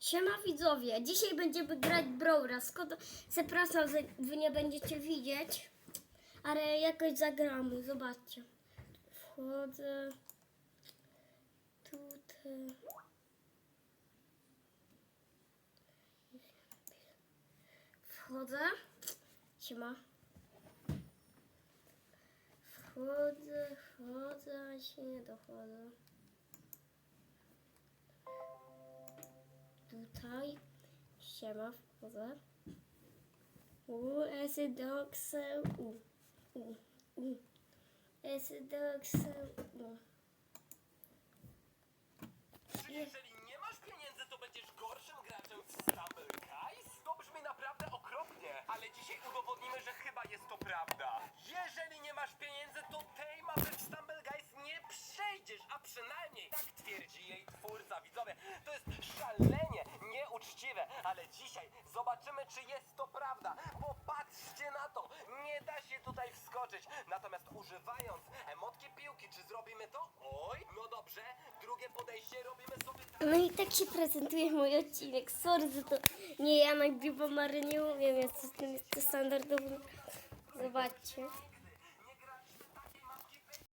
Siema widzowie, dzisiaj będziemy grać Brawlera. Skąd przepraszam, że wy nie będziecie widzieć, ale jakoś zagramy, zobaczcie. Wchodzę tutaj. Wchodzę. Siema. Wchodzę, wchodzę, a się nie dochodzę. Tutaj. Siema, wchodzę. U, esy doksę, u, u, u. U. Jeżeli nie masz pieniędzy, to będziesz gorszym graczem w Stumble Guys? To brzmi naprawdę okropnie, ale dzisiaj udowodnimy, że chyba jest to prawda. Jeżeli nie masz pieniędzy, to tej mapy w Stumble Guys nie przejdziesz, a przynajmniej tak twierdzi jej twórca. Widzowie, to jest szalenie ale dzisiaj zobaczymy, czy jest to prawda. Popatrzcie na to, nie da się tutaj wskoczyć. Natomiast używając emotki piłki, czy zrobimy to? Oj, no dobrze. Drugie podejście robimy sobie tak. No i tak się prezentuje mój odcinek. Sorry, że to nie ja nagrywam, ale nie umiem. Jest to standardowy. Zobaczcie.